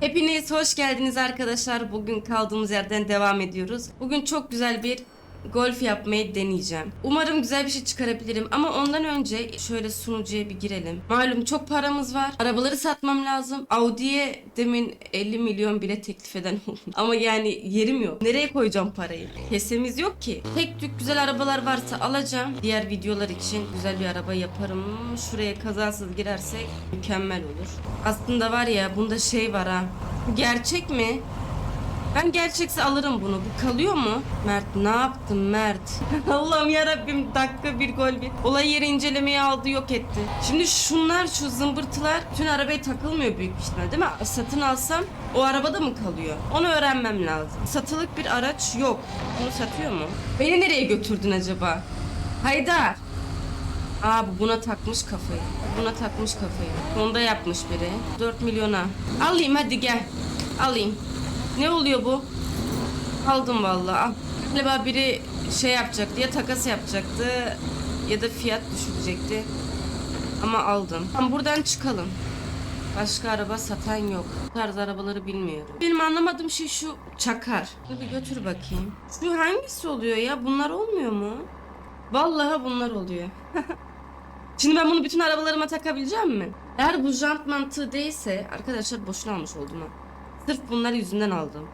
Hepiniz hoş geldiniz arkadaşlar. Bugün kaldığımız yerden devam ediyoruz. Bugün çok güzel bir golf yapmayı deneyeceğim. Umarım güzel bir şey çıkarabilirim ama ondan önce şöyle sunucuya bir girelim. Malum çok paramız var. Arabaları satmam lazım. Audi'ye demin 50 milyon bile teklif eden. Ama yani yerim yok. Nereye koyacağım parayı? Kesemiz yok ki. Tek tük güzel arabalar varsa alacağım. Diğer videolar için güzel bir araba yaparım. Şuraya kazasız girersek mükemmel olur. Aslında var ya bunda şey var ha. Gerçek mi? Ben gerçekse alırım bunu. Bu kalıyor mu? Mert ne yaptın Mert? Allah'ım yarabbim dakika bir gol bir. Olay yeri incelemeyi aldı yok etti. Şimdi şunlar şu zımbırtılar bütün arabaya takılmıyor büyük ihtimal değil mi? Satın alsam o arabada mı kalıyor? Onu öğrenmem lazım. Satılık bir araç yok. Bunu satıyor mu? Beni nereye götürdün acaba? Haydar. Aa bu buna takmış kafayı. Buna takmış kafayı. Honda yapmış biri. 4 milyona. Alayım hadi gel. Alayım. Ne oluyor bu? Aldım vallahi. Al. Galiba biri şey yapacaktı ya takas yapacaktı ya da fiyat düşürecekti. Ama aldım. Tamam buradan çıkalım. Başka araba satan yok. Bu tarz arabaları bilmiyorum. Benim anlamadığım şey şu çakar. Bunu bir götür bakayım. Şu hangisi oluyor ya? Bunlar olmuyor mu? Vallahi bunlar oluyor. Şimdi ben bunu bütün arabalarıma takabileceğim mi? Eğer bu jant mantığı değilse arkadaşlar boşuna almış oldum ha. Sırf bunlar yüzünden aldım.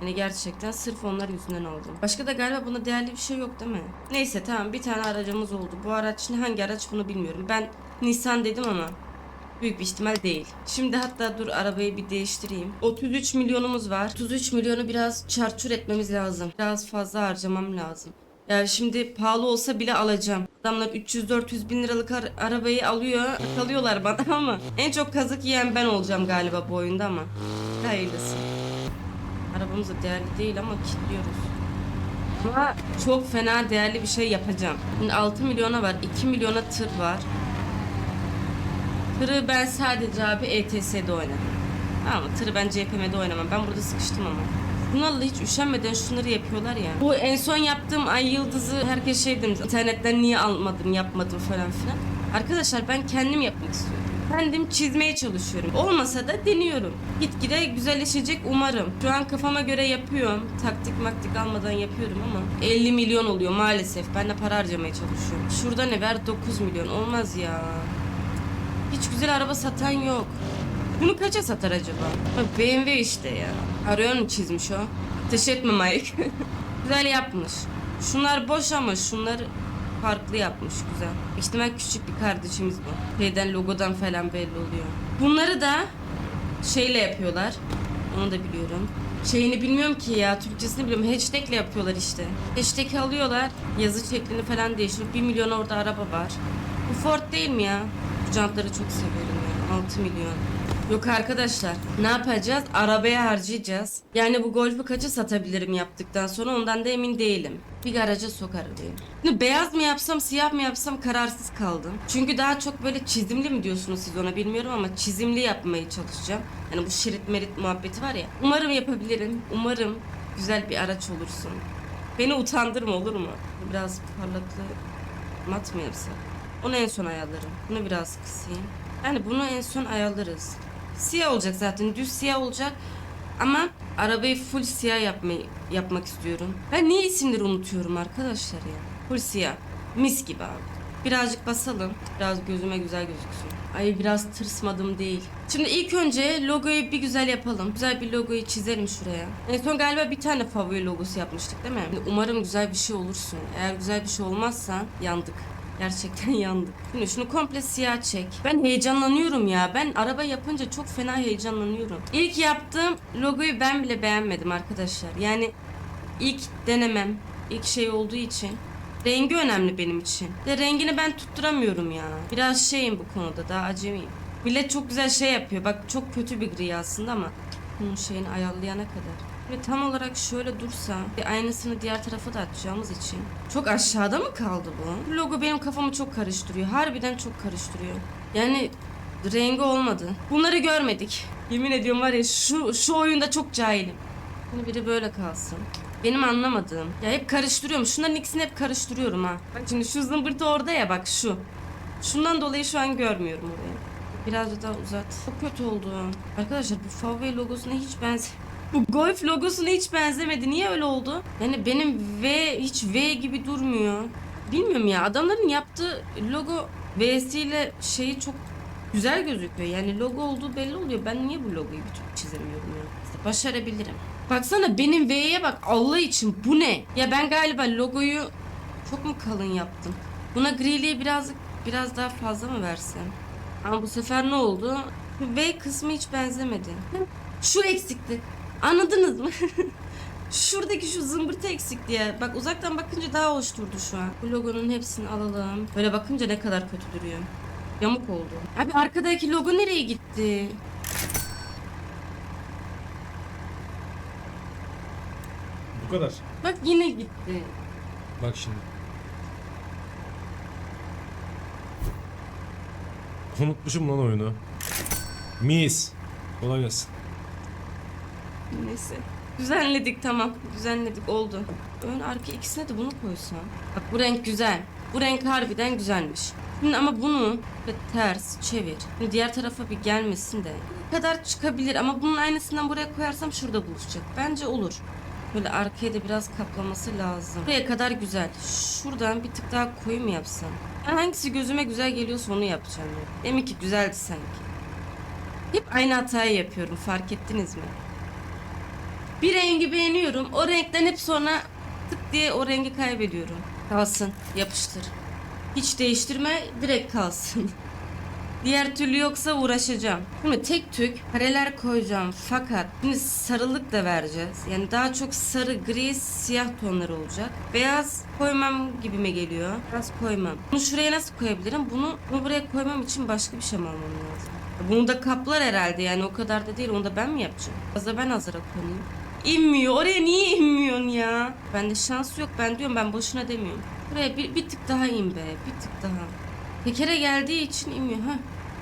Yani gerçekten sırf onlar yüzünden aldım. Başka da galiba buna değerli bir şey yok değil mi? Neyse tamam bir tane aracımız oldu. Bu araç ne hangi araç bunu bilmiyorum. Ben Nissan dedim ama büyük bir ihtimal değil. Şimdi hatta dur arabayı bir değiştireyim. 33 milyonumuz var. 33 milyonu biraz çarçur etmemiz lazım. Biraz fazla harcamam lazım. Yani şimdi pahalı olsa bile alacağım. Adamlar 300-400 bin liralık ar- arabayı alıyor. Kalıyorlar bana ama en çok kazık yiyen ben olacağım galiba bu oyunda ama. Hayırlısı. Arabamız da değerli değil ama kilitliyoruz. Ama çok fena değerli bir şey yapacağım. Şimdi 6 milyona var. 2 milyona tır var. Tırı ben sadece abi ETS'de oynadım. Ama tırı ben CPM'de oynamam. Ben burada sıkıştım ama. Bunlarla hiç üşenmeden şunları yapıyorlar ya. Bu en son yaptığım Ay Yıldız'ı herkes şey demiş. İnternetten niye almadım, yapmadım falan filan. Arkadaşlar ben kendim yapmak istiyorum. Kendim çizmeye çalışıyorum. Olmasa da deniyorum. Gitgide güzelleşecek umarım. Şu an kafama göre yapıyorum. Taktik maktik almadan yapıyorum ama 50 milyon oluyor maalesef. Ben de para harcamaya çalışıyorum. Şurada ne ver 9 milyon. Olmaz ya. Hiç güzel araba satan yok. Bunu kaça satar acaba? Ha, BMW işte ya. Arıyor mu çizmiş o? Ateş etme Mike. güzel yapmış. Şunlar boş ama şunlar farklı yapmış güzel. İhtimal küçük bir kardeşimiz bu. Şeyden logodan falan belli oluyor. Bunları da şeyle yapıyorlar. Onu da biliyorum. Şeyini bilmiyorum ki ya. Türkçesini biliyorum. Hashtagle yapıyorlar işte. Hashtag alıyorlar. Yazı şeklini falan değiştiriyor. 1 milyon orada araba var. Bu Ford değil mi ya? Bu jantları çok seviyorum ya. 6 milyon. Yok arkadaşlar. Ne yapacağız? Arabaya harcayacağız. Yani bu golfü kaça satabilirim yaptıktan sonra ondan da emin değilim. Bir garaja sokar diye. Şimdi beyaz mı yapsam siyah mı yapsam kararsız kaldım. Çünkü daha çok böyle çizimli mi diyorsunuz siz ona bilmiyorum ama çizimli yapmaya çalışacağım. Yani bu şerit merit muhabbeti var ya. Umarım yapabilirim. Umarım güzel bir araç olursun. Beni utandırma olur mu? Biraz parlaklı mat mı yapsam? Onu en son ayarlarım. Bunu biraz kısayım. Yani bunu en son ayarlarız. Siyah olacak zaten. Düz siyah olacak. Ama arabayı full siyah yapmayı yapmak istiyorum. Ben niye isimleri unutuyorum arkadaşlar ya? Full siyah. Mis gibi abi. Birazcık basalım. Biraz gözüme güzel gözüksün. Ay biraz tırsmadım değil. Şimdi ilk önce logoyu bir güzel yapalım. Güzel bir logoyu çizelim şuraya. En son galiba bir tane favori logosu yapmıştık değil mi? Umarım güzel bir şey olursun. Eğer güzel bir şey olmazsa yandık. Gerçekten yandık. Şimdi şunu komple siyah çek. Ben heyecanlanıyorum ya. Ben araba yapınca çok fena heyecanlanıyorum. İlk yaptığım logoyu ben bile beğenmedim arkadaşlar. Yani ilk denemem, ilk şey olduğu için rengi önemli benim için. De rengini ben tutturamıyorum ya. Biraz şeyim bu konuda daha acemiyim. Millet çok güzel şey yapıyor. Bak çok kötü bir gri aslında ama bunun şeyini ayarlayana kadar. Ve tam olarak şöyle dursa ve aynısını diğer tarafa da atacağımız için. Çok aşağıda mı kaldı bu? Logo benim kafamı çok karıştırıyor. Harbiden çok karıştırıyor. Yani rengi olmadı. Bunları görmedik. Yemin ediyorum var ya şu şu oyunda çok cahilim. Hani biri böyle kalsın. Benim anlamadığım. Ya hep karıştırıyorum. Şunların ikisini hep karıştırıyorum ha. Bak şimdi şu zımbırtı orada ya bak şu. Şundan dolayı şu an görmüyorum orayı. Biraz daha uzat. Çok kötü oldu. Arkadaşlar bu Huawei logosuna hiç benze... Bu Golf logosuna hiç benzemedi. Niye öyle oldu? Yani benim V hiç V gibi durmuyor. Bilmiyorum ya adamların yaptığı logo V'siyle şeyi çok güzel gözüküyor. Yani logo olduğu belli oluyor. Ben niye bu logoyu bir türlü çizemiyorum ya? İşte başarabilirim. Baksana benim V'ye bak Allah için bu ne? Ya ben galiba logoyu çok mu kalın yaptım? Buna griliği biraz biraz daha fazla mı versem? Ama bu sefer ne oldu? V kısmı hiç benzemedi. Şu eksikti. Anladınız mı? Şuradaki şu zımbırtı eksikti ya. Bak uzaktan bakınca daha hoş durdu şu an. Bu logonun hepsini alalım. Böyle bakınca ne kadar kötü duruyor. Yamuk oldu. Abi arkadaki logo nereye gitti? Bu kadar. Bak yine gitti. Bak şimdi. Unutmuşum lan oyunu. Mis. Kolay gelsin. Neyse. Düzenledik tamam. Düzenledik oldu. Ön arka ikisine de bunu koysam. Bak bu renk güzel. Bu renk harbiden güzelmiş. Şimdi ama bunu böyle ters çevir. Şimdi diğer tarafa bir gelmesin de. Bu kadar çıkabilir ama bunun aynısından buraya koyarsam şurada buluşacak. Bence olur. Böyle arkaya da biraz kaplaması lazım. Buraya kadar güzel. Şuradan bir tık daha koyu mu yapsam? Ben hangisi gözüme güzel geliyorsa onu yapacağım. ya. Demek ki güzeldi sanki. Hep aynı hatayı yapıyorum fark ettiniz mi? Bir rengi beğeniyorum. O renkten hep sonra tık diye o rengi kaybediyorum. Kalsın. Yapıştır. Hiç değiştirme. Direkt kalsın. Diğer türlü yoksa uğraşacağım. Şimdi tek tük kareler koyacağım. Fakat şimdi sarılık da vereceğiz. Yani daha çok sarı, gri, siyah tonlar olacak. Beyaz koymam gibime geliyor. Biraz koymam. Bunu şuraya nasıl koyabilirim? Bunu, bunu buraya koymam için başka bir şey almam lazım? Bunu da kaplar herhalde yani o kadar da değil. Onu da ben mi yapacağım? Biraz da ben hazıra koyayım. İnmiyor. Oraya niye inmiyorsun ya? Bende şans yok. Ben diyorum ben boşuna demiyorum. Buraya bir, bir tık daha in be. Bir tık daha. Tekere geldiği için inmiyor. ha.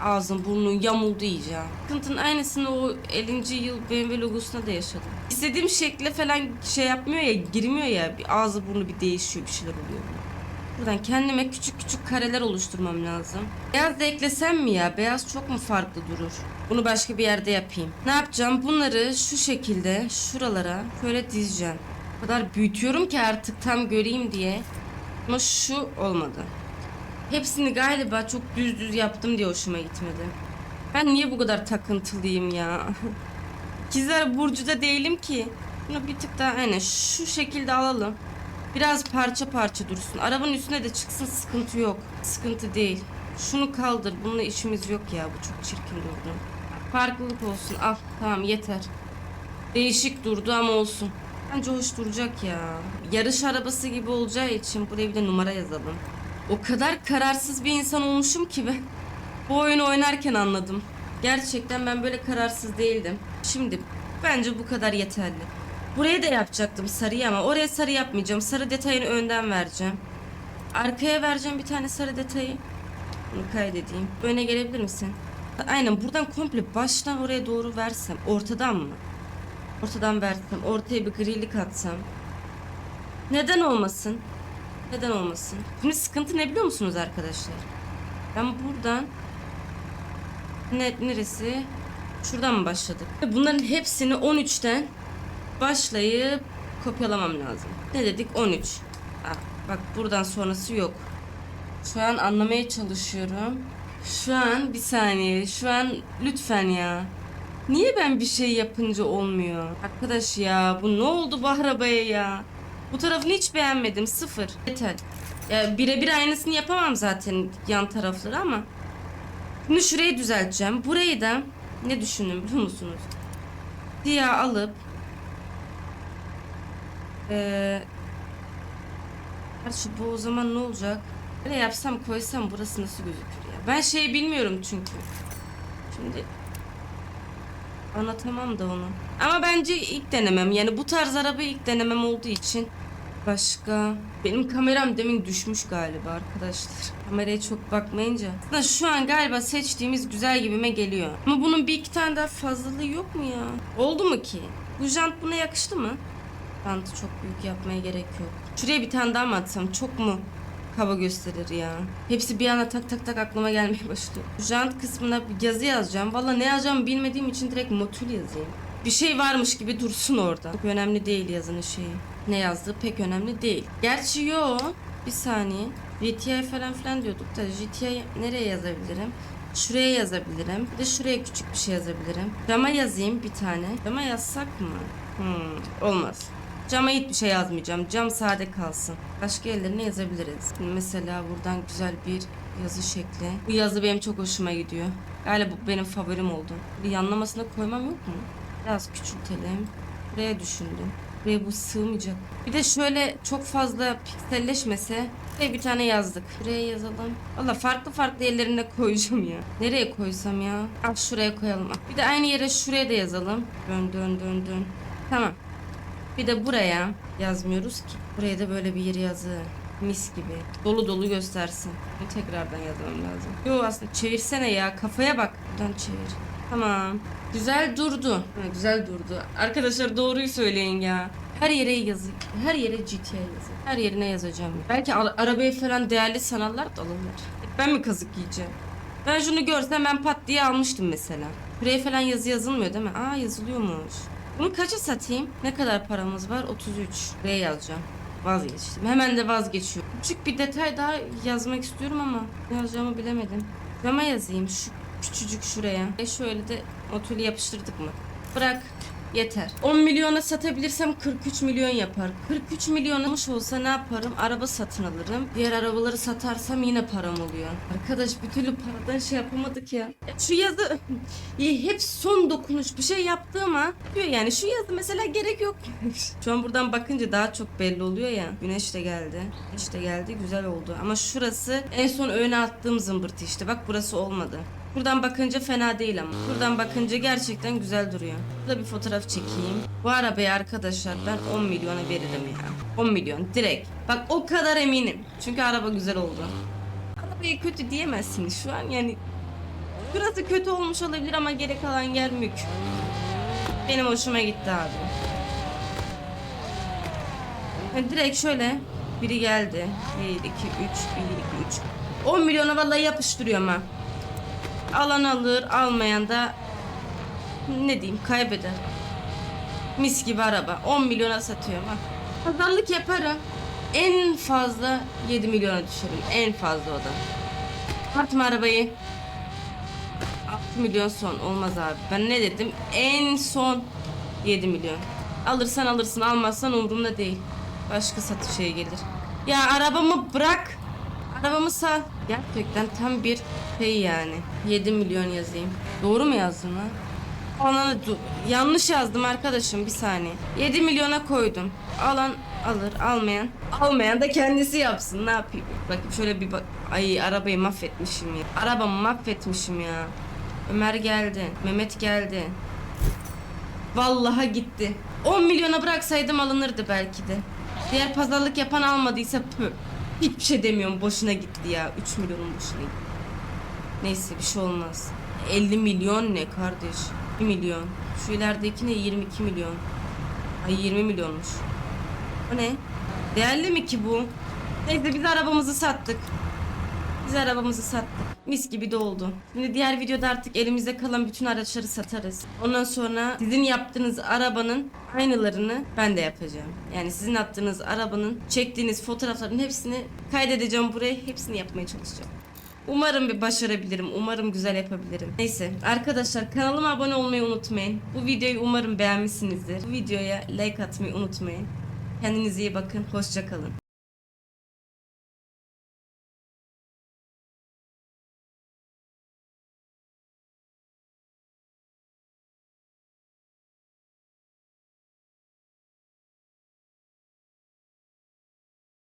Ağzın burnun yamuldu iyice. Sıkıntının aynısını o 50. yıl BMW logosuna da yaşadım. İstediğim şekle falan şey yapmıyor ya, girmiyor ya. Bir ağzı burnu bir değişiyor, bir şeyler oluyor. Buradan kendime küçük küçük kareler oluşturmam lazım. Beyaz da eklesem mi ya? Beyaz çok mu farklı durur? Bunu başka bir yerde yapayım. Ne yapacağım? Bunları şu şekilde şuralara şöyle dizeceğim. O kadar büyütüyorum ki artık tam göreyim diye. Ama şu olmadı. Hepsini galiba çok düz düz yaptım diye hoşuma gitmedi. Ben niye bu kadar takıntılıyım ya? İkizler Burcu'da değilim ki. Bunu bir tık daha aynen şu şekilde alalım. Biraz parça parça dursun. Arabanın üstüne de çıksın sıkıntı yok. Sıkıntı değil. Şunu kaldır. Bununla işimiz yok ya. Bu çok çirkin durdu. Farklılık olsun. Al tamam yeter. Değişik durdu ama olsun. Bence hoş duracak ya. Yarış arabası gibi olacağı için buraya bir de numara yazalım. O kadar kararsız bir insan olmuşum ki ben. Bu oyunu oynarken anladım. Gerçekten ben böyle kararsız değildim. Şimdi bence bu kadar yeterli. Buraya da yapacaktım sarıyı ama oraya sarı yapmayacağım. Sarı detayını önden vereceğim. Arkaya vereceğim bir tane sarı detayı. Bunu kaydedeyim. Öne gelebilir misin? Aynen buradan komple baştan oraya doğru versem. Ortadan mı? Ortadan versem. Ortaya bir grilik atsam. Neden olmasın? Neden olmasın? Şimdi sıkıntı ne biliyor musunuz arkadaşlar? Ben buradan ne, neresi? Şuradan mı başladık? Bunların hepsini 13'ten başlayıp kopyalamam lazım. Ne dedik? 13. Ah, bak buradan sonrası yok. Şu an anlamaya çalışıyorum. Şu an bir saniye. Şu an lütfen ya. Niye ben bir şey yapınca olmuyor? Arkadaş ya bu ne oldu bu arabaya ya? Bu tarafını hiç beğenmedim. Sıfır. Yeter. Ya birebir aynısını yapamam zaten yan tarafları ama. Şimdi şurayı düzelteceğim. Burayı da ne düşündüm biliyor musunuz? Siyah alıp ee, Gerçi bu o zaman ne olacak? Böyle yapsam koysam burası nasıl gözükür ya? Ben şeyi bilmiyorum çünkü. Şimdi anlatamam da onu. Ama bence ilk denemem. Yani bu tarz araba ilk denemem olduğu için başka benim kameram demin düşmüş galiba arkadaşlar. Kameraya çok bakmayınca. Aslında şu an galiba seçtiğimiz güzel gibime geliyor. Ama bunun bir iki tane daha fazlalığı yok mu ya? Oldu mu ki? Bu jant buna yakıştı mı? Jantı çok büyük yapmaya gerek yok. Şuraya bir tane daha mı atsam? Çok mu kaba gösterir ya. Hepsi bir anda tak tak tak aklıma gelmeye başlıyor. Jant kısmına bir yazı yazacağım. Valla ne yazacağımı bilmediğim için direkt motul yazayım. Bir şey varmış gibi dursun orada. Çok önemli değil yazının şeyi. Ne yazdığı pek önemli değil. Gerçi yo. Bir saniye. GTI falan filan diyorduk da GTI nereye yazabilirim? Şuraya yazabilirim. Bir de şuraya küçük bir şey yazabilirim. Cama yazayım bir tane. Cama yazsak mı? Hmm, olmaz. Cama hiçbir şey yazmayacağım. Cam sade kalsın. Başka yerlerine yazabiliriz. Mesela buradan güzel bir yazı şekli. Bu yazı benim çok hoşuma gidiyor. Galiba bu benim favorim oldu. Bir yanlamasına koymam yok mu? Biraz küçültelim. Buraya düşündüm. Buraya bu sığmayacak. Bir de şöyle çok fazla pikselleşmese Buraya bir tane yazdık. Buraya yazalım. Valla farklı farklı yerlerine koyacağım ya. Nereye koysam ya? Ah şuraya koyalım. Ah, Bir de aynı yere şuraya da yazalım. Dön dön dön dön. Tamam. Bir de buraya yazmıyoruz ki. Buraya da böyle bir yeri yazı. Mis gibi. Dolu dolu göstersin. Bunu tekrardan yazmam lazım. Yo aslında çevirsene ya. Kafaya bak. Buradan çevir. Tamam. Güzel durdu. Ha, güzel durdu. Arkadaşlar doğruyu söyleyin ya. Her yere yazı, her yere GTA yazı. Her yerine yazacağım. Belki ara- arabayı falan değerli sanarlar da alırlar. Ben mi kazık yiyeceğim? Ben şunu görsem ben pat diye almıştım mesela. Buraya falan yazı yazılmıyor değil mi? Aa yazılıyormuş. Bunu kaça satayım? Ne kadar paramız var? 33. Buraya yazacağım. Vazgeçtim. Hemen de vazgeçiyorum. Küçük bir detay daha yazmak istiyorum ama ne yazacağımı bilemedim. Ama yazayım şu küçücük şuraya. E şöyle de oteli yapıştırdık mı? Bırak. Yeter. 10 milyona satabilirsem 43 milyon yapar. 43 milyon olmuş olsa ne yaparım? Araba satın alırım. Diğer arabaları satarsam yine param oluyor. Arkadaş bir türlü paradan şey yapamadık ya. Ya Şu yazı ya hep son dokunuş bir şey yaptığıma diyor yani şu yazı mesela gerek yok. Şu an buradan bakınca daha çok belli oluyor ya. Güneş de geldi. Güneş de geldi. Güzel oldu. Ama şurası en son öne attığım zımbırtı işte. Bak burası olmadı. Buradan bakınca fena değil ama. Buradan bakınca gerçekten güzel duruyor. Burada bir fotoğraf çekeyim. Bu arabaya arkadaşlar ben 10 milyona veririm ya. 10 milyon direkt. Bak o kadar eminim. Çünkü araba güzel oldu. Arabaya kötü diyemezsiniz şu an yani. Burası kötü olmuş olabilir ama geri kalan yer mük. Benim hoşuma gitti abi. Yani direkt şöyle biri geldi. 1, 2, 3, 1, 2, 3. 10 milyona vallahi yapıştırıyorum ha. Alan alır, almayan da ne diyeyim kaybeder. Mis gibi araba. 10 milyona satıyorum ha. Pazarlık yaparım. En fazla 7 milyona düşerim. En fazla o da. Artma arabayı. 6 milyon son olmaz abi. Ben ne dedim? En son 7 milyon. Alırsan alırsın, almazsan umurumda değil. Başka satış şeye gelir. Ya arabamı bırak. Arabamı sal. Gerçekten tam bir şey yani. 7 milyon yazayım. Doğru mu yazdım ha? Ananı yanlış yazdım arkadaşım bir saniye. 7 milyona koydum. Alan alır, almayan. Almayan da kendisi yapsın. Ne yapayım? Bakayım şöyle bir bak. Ay arabayı mahvetmişim ya. Arabamı mahvetmişim ya. Ömer geldi. Mehmet geldi. Vallahi gitti. 10 milyona bıraksaydım alınırdı belki de. Diğer pazarlık yapan almadıysa pü. Hiçbir şey demiyorum boşuna gitti ya. 3 milyonun boşuna gitti. Neyse bir şey olmaz. 50 milyon ne kardeş? 1 milyon. Şu ilerideki ne? 22 milyon. Ay 20 milyonmuş. O ne? Değerli mi ki bu? Neyse biz arabamızı sattık. Biz arabamızı sattık. Mis gibi de oldu. Şimdi diğer videoda artık elimizde kalan bütün araçları satarız. Ondan sonra sizin yaptığınız arabanın aynılarını ben de yapacağım. Yani sizin attığınız arabanın çektiğiniz fotoğrafların hepsini kaydedeceğim buraya. Hepsini yapmaya çalışacağım. Umarım bir başarabilirim. Umarım güzel yapabilirim. Neyse arkadaşlar kanalıma abone olmayı unutmayın. Bu videoyu umarım beğenmişsinizdir. Bu videoya like atmayı unutmayın. Kendinize iyi bakın. Hoşça kalın.